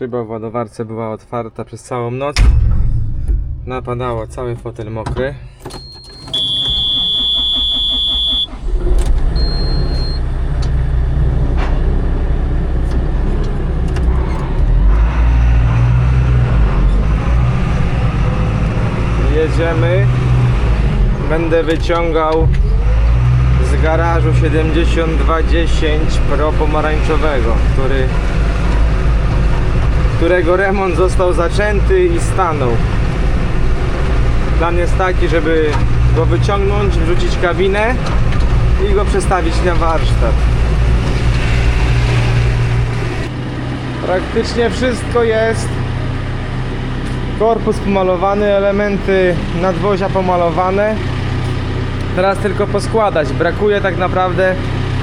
Szyba w ładowarce była otwarta przez całą noc. Napadało cały fotel mokry. Jedziemy. Będę wyciągał z garażu 7210 Pro pomarańczowego, który którego remont został zaczęty i stanął. Plan jest taki, żeby go wyciągnąć, wrzucić kabinę i go przestawić na warsztat. Praktycznie wszystko jest. Korpus pomalowany, elementy nadwozia pomalowane. Teraz tylko poskładać. Brakuje tak naprawdę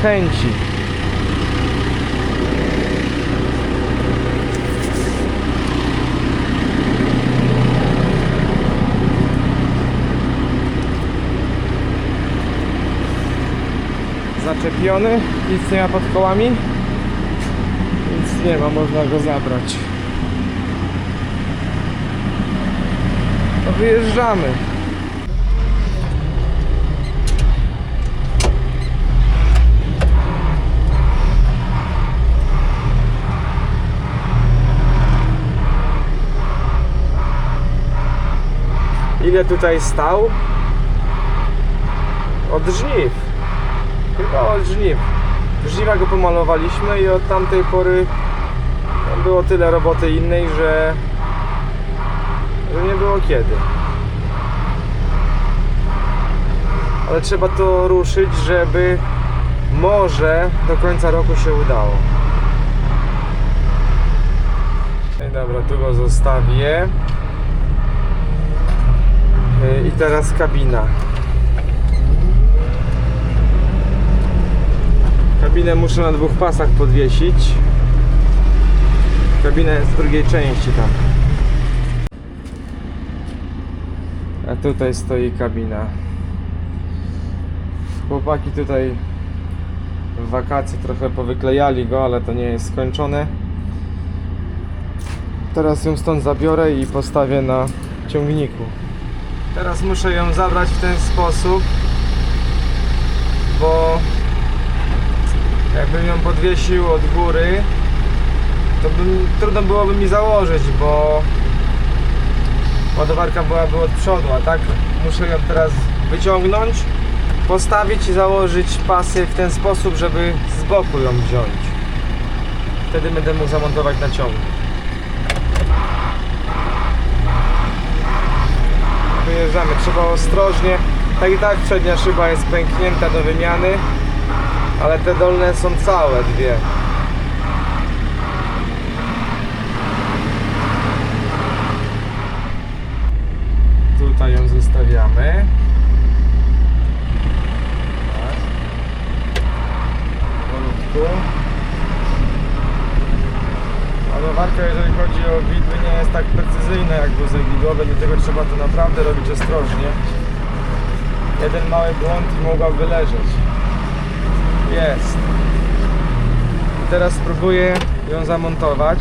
chęci. Zaczepiony, nic nie ma pod kołami. Nic nie ma, można go zabrać. Wyjeżdżamy. Ile tutaj stał? Od żniw. Chyba od żniw. Żniwa go pomalowaliśmy i od tamtej pory było tyle roboty innej, że, że nie było kiedy. Ale trzeba to ruszyć, żeby może do końca roku się udało. No i dobra, tu go zostawię. Yy, I teraz kabina. Kabinę muszę na dwóch pasach podwiesić. Jest w drugiej części tam. A tutaj stoi kabina. Chłopaki tutaj w wakacje trochę powyklejali go, ale to nie jest skończone. Teraz ją stąd zabiorę i postawię na ciągniku. Teraz muszę ją zabrać w ten sposób, bo jakbym ją podwiesił od góry, to bym, trudno byłoby mi założyć, bo ładowarka byłaby od przodu, a tak muszę ją teraz wyciągnąć, postawić i założyć pasy w ten sposób, żeby z boku ją wziąć. Wtedy będę mógł zamontować na ciągnik. Wyjeżdżamy, trzeba ostrożnie. Tak i tak przednia szyba jest pęknięta do wymiany, ale te dolne są całe dwie. Tutaj ją zostawiamy. Tak. Powolutku. Ładowarka, jeżeli chodzi o widły, nie jest tak precyzyjna jak wózek widłowy, dlatego trzeba to naprawdę robić ostrożnie. Jeden mały błąd i mogłaby leżeć. Jest. I teraz spróbuję ją zamontować.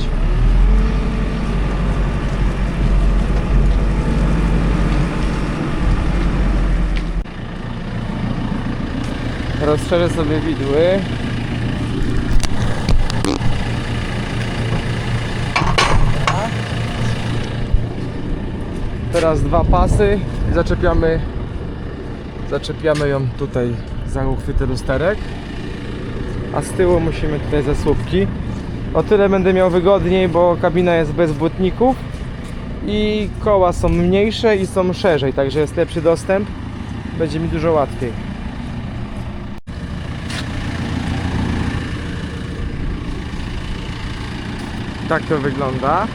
Rozszerzę sobie widły. Teraz dwa pasy i zaczepiamy zaczepiamy ją tutaj za uchwyty lusterek a z tyłu musimy tutaj za słupki. O tyle będę miał wygodniej, bo kabina jest bez błotników i koła są mniejsze i są szerzej, także jest lepszy dostęp. Będzie mi dużo łatwiej. Tak to wygląda.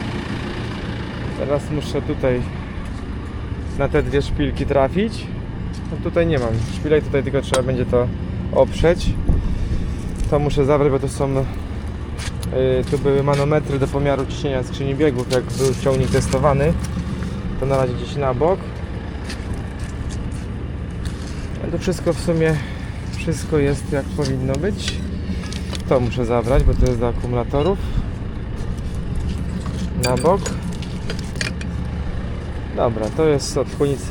Teraz muszę tutaj na te dwie szpilki trafić. No tutaj nie mam. Szpilek, tutaj tylko trzeba będzie to oprzeć to muszę zabrać, bo to są yy, tu były manometry do pomiaru ciśnienia skrzyni biegów jak był ciągnik testowany to na razie gdzieś na bok A to wszystko w sumie wszystko jest jak powinno być to muszę zabrać, bo to jest do akumulatorów na bok. Dobra, to jest od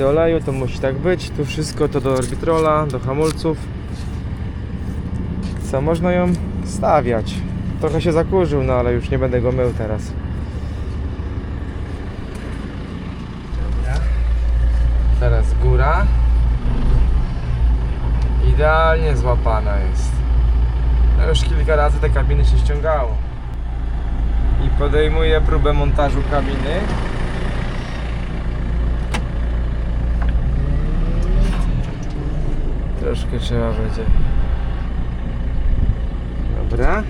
oleju, to musi tak być. Tu wszystko to do orbitrola, do hamulców. Co, można ją stawiać. Trochę się zakurzył, no ale już nie będę go mył teraz. Dobra. Teraz góra. Idealnie złapana jest. No już kilka razy te kabiny się ściągało. I podejmuję próbę montażu kabiny. Troszkę trzeba będzie. Dobra.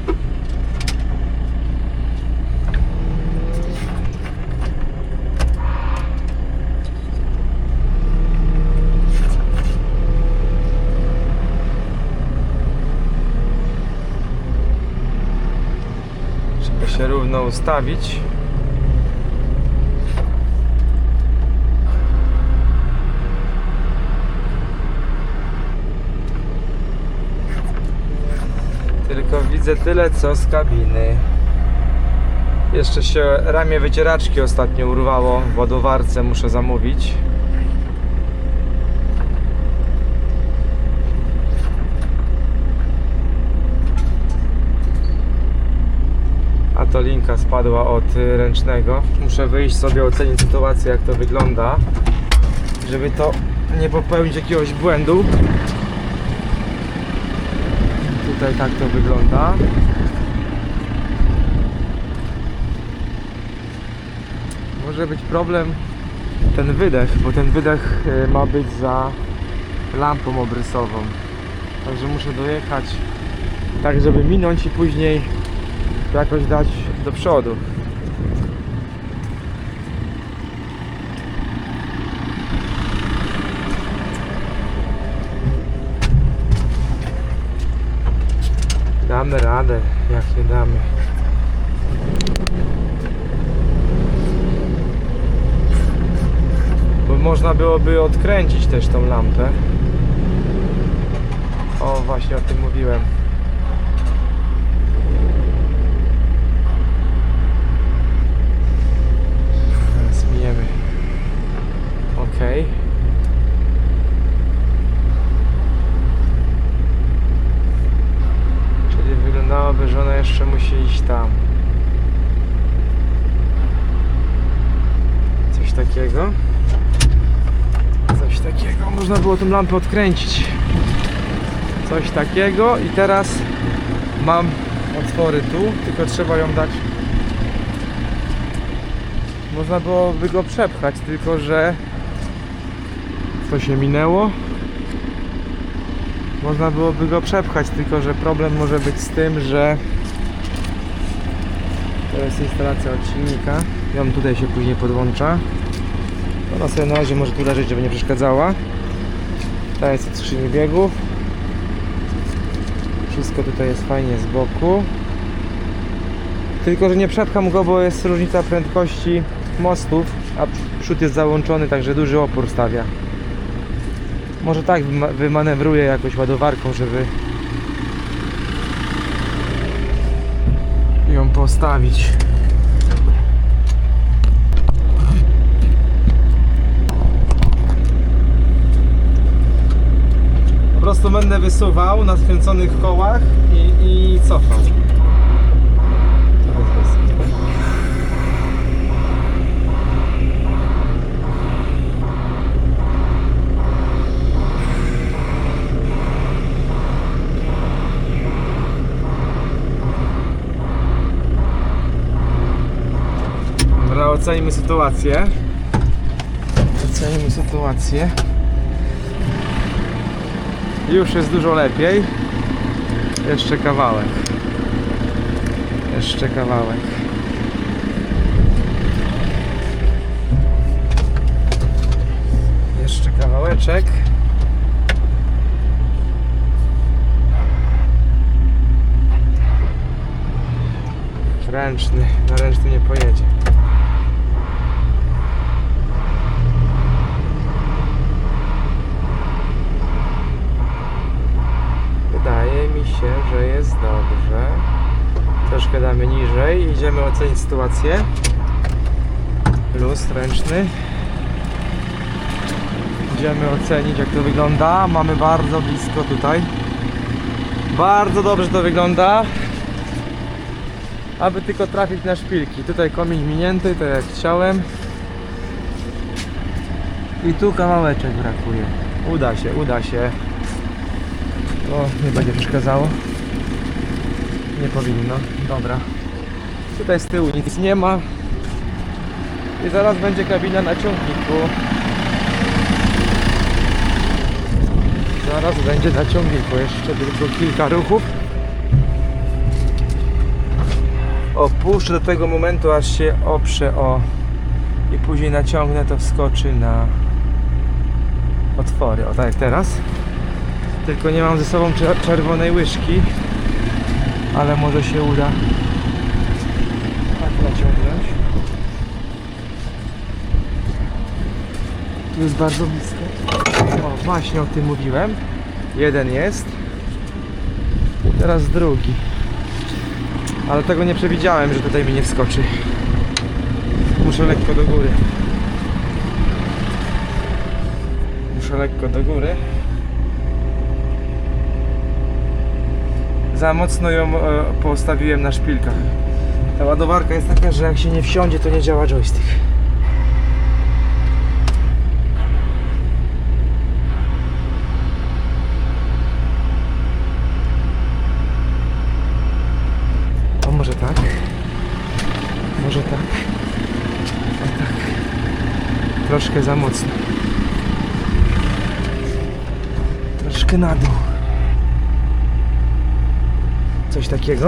Trzeba się równo ustawić. Tylko widzę tyle co z kabiny. Jeszcze się ramię wycieraczki ostatnio urwało w ładowarce, muszę zamówić. A to linka spadła od ręcznego. Muszę wyjść sobie ocenić sytuację jak to wygląda, żeby to nie popełnić jakiegoś błędu. Tutaj tak to wygląda. Może być problem ten wydech, bo ten wydech y, ma być za lampą obrysową. Także muszę dojechać tak, żeby minąć i później jakoś dać do przodu. Damy radę, jak nie damy. Bo można byłoby odkręcić też tą lampę. O, właśnie o tym mówiłem. Teraz mijemy. Ok. Czyli wyglądałoby, że ona jeszcze musi iść tam. Coś takiego. Coś takiego. Można było tą lampę odkręcić. Coś takiego i teraz mam otwory tu, tylko trzeba ją dać można byłoby go przepchać, tylko że co się minęło? Można byłoby go przepchać, tylko że problem może być z tym, że to jest instalacja od silnika. Ją tutaj się później podłącza. Ona sobie na razie może tu leżeć, żeby nie przeszkadzała. Ta jest od skrzyni biegów. Wszystko tutaj jest fajnie z boku. Tylko, że nie przepcham go, bo jest różnica prędkości mostów, a przód jest załączony, także duży opór stawia. Może tak wyma- wymanewruję jakoś ładowarką, żeby ją postawić. Po prostu będę wysuwał na skręconych kołach i, i cofał. Dobra, ocenimy sytuację. Ocenimy sytuację. Już jest dużo lepiej. Jeszcze kawałek. Jeszcze kawałek. Jeszcze kawałeczek. Ręczny, na ręczny nie pojedzie. Wydaje mi się, że jest dobrze. Troszkę damy niżej. Idziemy ocenić sytuację. Luz ręczny. Idziemy ocenić jak to wygląda. Mamy bardzo blisko tutaj. Bardzo dobrze to wygląda. Aby tylko trafić na szpilki. Tutaj komin minięty, tak jak chciałem. I tu kawałeczek brakuje. Uda się, uda się. To nie będzie przeszkadzało. Nie powinno. Dobra. Tutaj z tyłu nic nie ma. I zaraz będzie kabina na ciągniku. Zaraz będzie na ciągniku. Jeszcze tylko kilka ruchów. Opuszczę do tego momentu, aż się oprze o i później naciągnę, to wskoczy na otwory. O tak jak teraz. Tylko nie mam ze sobą czer- czerwonej łyżki, ale może się uda naciągnąć. Tu jest bardzo blisko. O, właśnie o tym mówiłem. Jeden jest. Teraz drugi. Ale tego nie przewidziałem, że tutaj mi nie wskoczy. Muszę lekko do góry. Muszę lekko do góry. Za mocno ją e, postawiłem na szpilkach. Ta ładowarka jest taka, że jak się nie wsiądzie, to nie działa joystick. Może tak? Może tak? A tak. Troszkę za mocno. Troszkę na dół. Coś takiego.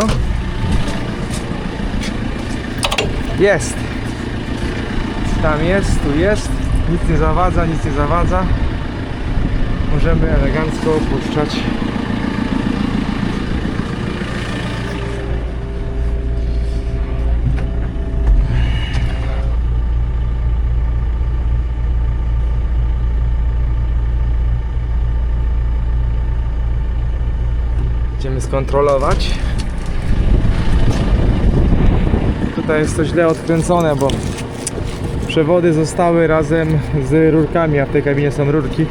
Jest. Tam jest, tu jest. Nic nie zawadza, nic nie zawadza. Możemy elegancko opuszczać. Idziemy skontrolować. Tutaj jest to źle odkręcone, bo przewody zostały razem z rurkami, a w tej kabinie są rurki.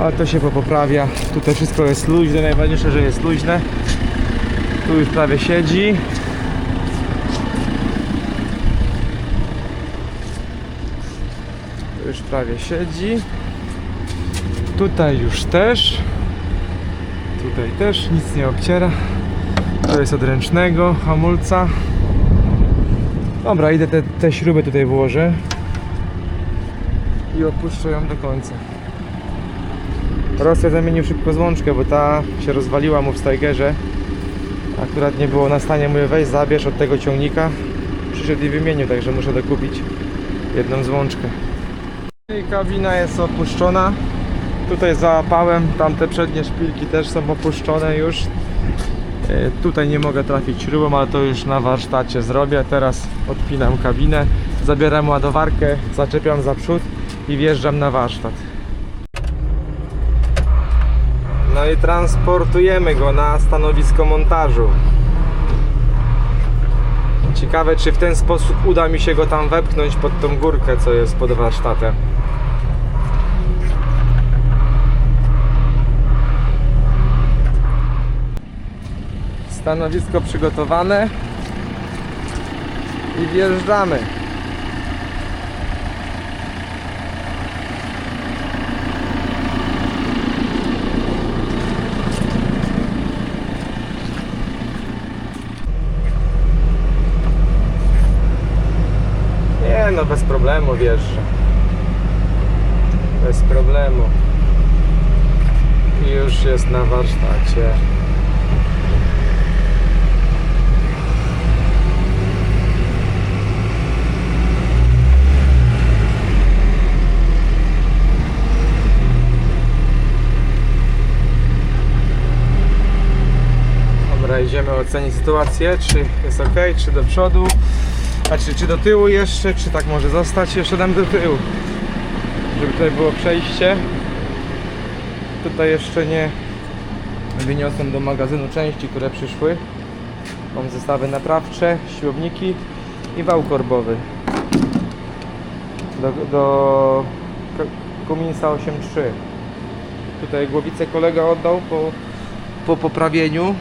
Ale to się poprawia. Tutaj wszystko jest luźne, najważniejsze, że jest luźne. Tu już prawie siedzi. Tu już prawie siedzi. Tutaj już też. Tutaj też nic nie obciera. To jest od ręcznego hamulca. Dobra, idę te, te śruby tutaj włożę i opuszczę ją do końca. Rosja zamienił szybko złączkę, bo ta się rozwaliła mu w Steigerze. Akurat nie było na stanie, mówię weź zabierz od tego ciągnika. Przyszedł i wymienił, także muszę dokupić jedną złączkę. I kabina jest opuszczona. Tutaj załapałem, tamte przednie szpilki też są opuszczone już. E, Tutaj nie mogę trafić śrubą, ale to już na warsztacie zrobię. Teraz odpinam kabinę, zabieram ładowarkę, zaczepiam za przód i wjeżdżam na warsztat. No i transportujemy go na stanowisko montażu. Ciekawe, czy w ten sposób uda mi się go tam wepchnąć pod tą górkę, co jest pod warsztatem. Stanowisko przygotowane i wjeżdżamy. Nie no, bez problemu wjeżdżę. Bez problemu. I już jest na warsztacie. Dobra, idziemy ocenić sytuację, czy jest ok, czy do przodu, a czy, czy do tyłu jeszcze, czy tak może zostać, jeszcze dam do tyłu, żeby tutaj było przejście. Tutaj jeszcze nie wyniosłem do magazynu części, które przyszły. Mam zestawy naprawcze, siłowniki i wał korbowy. do, do K- Cummingsa 8.3. Tutaj głowicę kolega oddał po, po poprawieniu.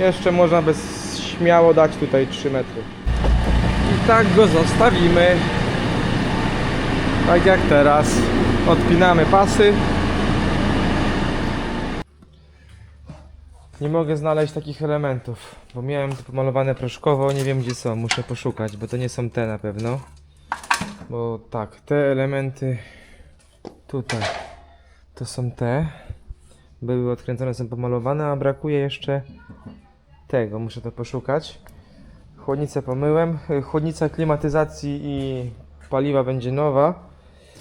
Jeszcze można bez śmiało dać tutaj 3 metry. I tak go zostawimy. Tak jak teraz. Odpinamy pasy. Nie mogę znaleźć takich elementów, bo miałem to pomalowane proszkowo, nie wiem gdzie są, muszę poszukać, bo to nie są te na pewno. Bo tak, te elementy tutaj to są te. Były odkręcone, są pomalowane, a brakuje jeszcze tego, muszę to poszukać. Chłodnicę pomyłem, y, chłodnica klimatyzacji i paliwa będzie nowa,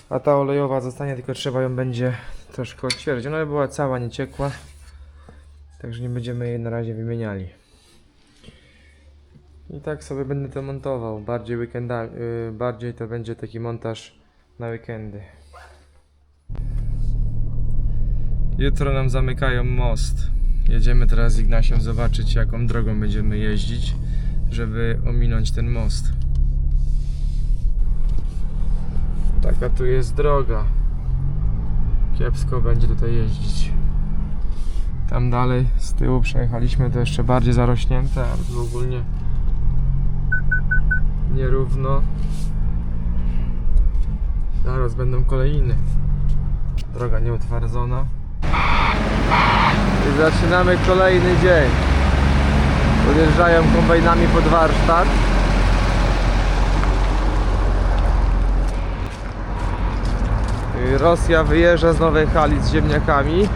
a ta olejowa zostanie, tylko trzeba ją będzie troszkę odświeżyć. Ona była cała, nie ciekła. Także nie będziemy jej na razie wymieniali. I tak sobie będę to montował. Bardziej weekenda, y, bardziej to będzie taki montaż na weekendy. Jutro nam zamykają most. Jedziemy teraz z Ignasiem zobaczyć jaką drogą będziemy jeździć, żeby ominąć ten most. Taka tu jest droga. Kiepsko będzie tutaj jeździć. Tam dalej z tyłu przejechaliśmy to jeszcze bardziej zarośnięte, ale tu ogólnie nierówno. Zaraz będą kolejny. Droga nieutwardzona. Zaczynamy kolejny dzień. Podjeżdżają kombajnami pod warsztat. Rosja wyjeżdża z nowej hali z ziemniakami.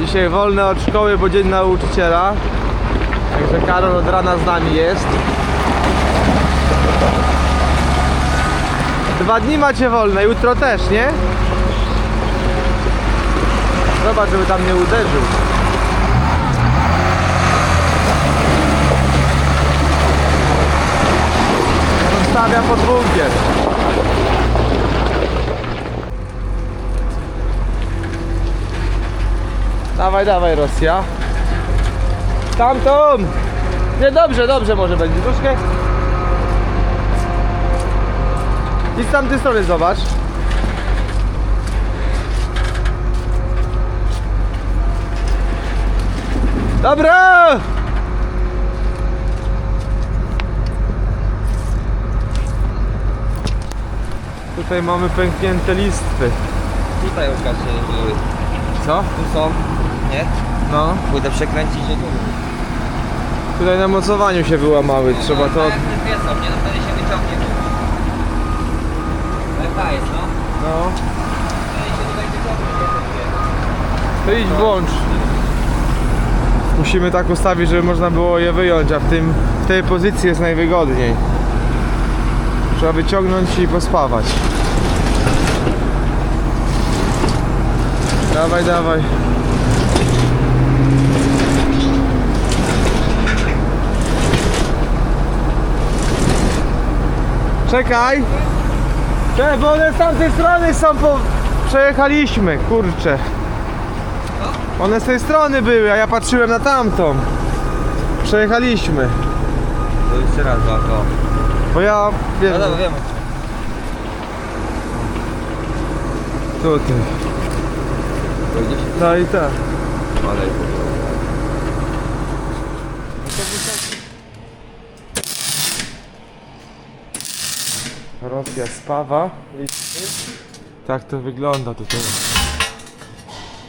Dzisiaj wolne od szkoły, bo dzień nauczyciela. Także Karol od rana z nami jest. Dwa dni macie wolne, jutro też, nie? Zobacz, żeby tam nie uderzył. Zostawia pod bunkier. Dawaj, dawaj Rosja. Tamtą! Nie, dobrze, dobrze może będzie. Troszkę. I z tamtej strony zobacz. Dobra! Tutaj mamy pęknięte listwy. Tutaj właśnie były. Co? Tu są, nie? No. Pójdę przekręcić i tu. Tutaj na mocowaniu się wyłamały. Trzeba to. No, jak te dwie są, nie? No wtedy się wyciągnie. Lewa jest, no. No. Wtedy się tutaj wyciągnie, nie? Dwie. To idź włącz. Musimy tak ustawić, żeby można było je wyjąć, a w, tym, w tej pozycji jest najwygodniej. Trzeba wyciągnąć i pospawać. Dawaj, dawaj. Czekaj! Czekaj, bo one z tamtej strony są po... Przejechaliśmy, kurczę. One z tej strony były, a ja patrzyłem na tamtą. Przejechaliśmy. To jeszcze raz to. Bo ja wiem. No dobra, wiem. Tutaj. Pójdziesz? No i tak. Rosja spawa. Tak to wygląda tutaj.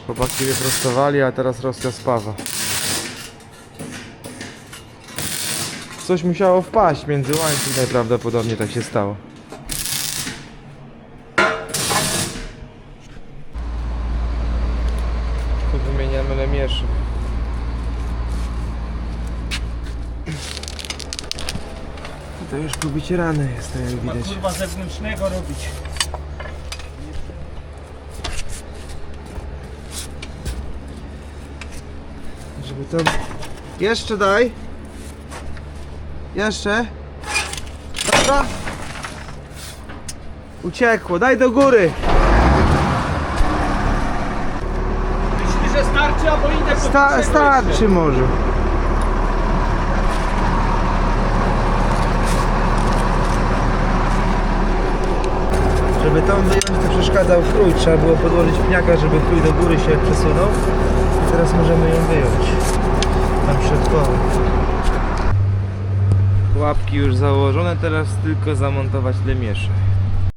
Chłopaki wyprostowali, a teraz Rosja spawa. Coś musiało wpaść między łańcuch, najprawdopodobniej tak się stało. Powycierane jest, to jak Ma widać. kurwa zewnętrznego robić. Żeby to... Jeszcze daj. Jeszcze. Dobra. Uciekło, daj do góry! Myślisz, że starczy, albo idę po Sta starczy może. Żeby tą wyjąć to przeszkadzał krój, trzeba było podłożyć pniaka, żeby krój do góry się przesunął. I teraz możemy ją wyjąć. Tam środkowo. Łapki już założone, teraz tylko zamontować lemiesze.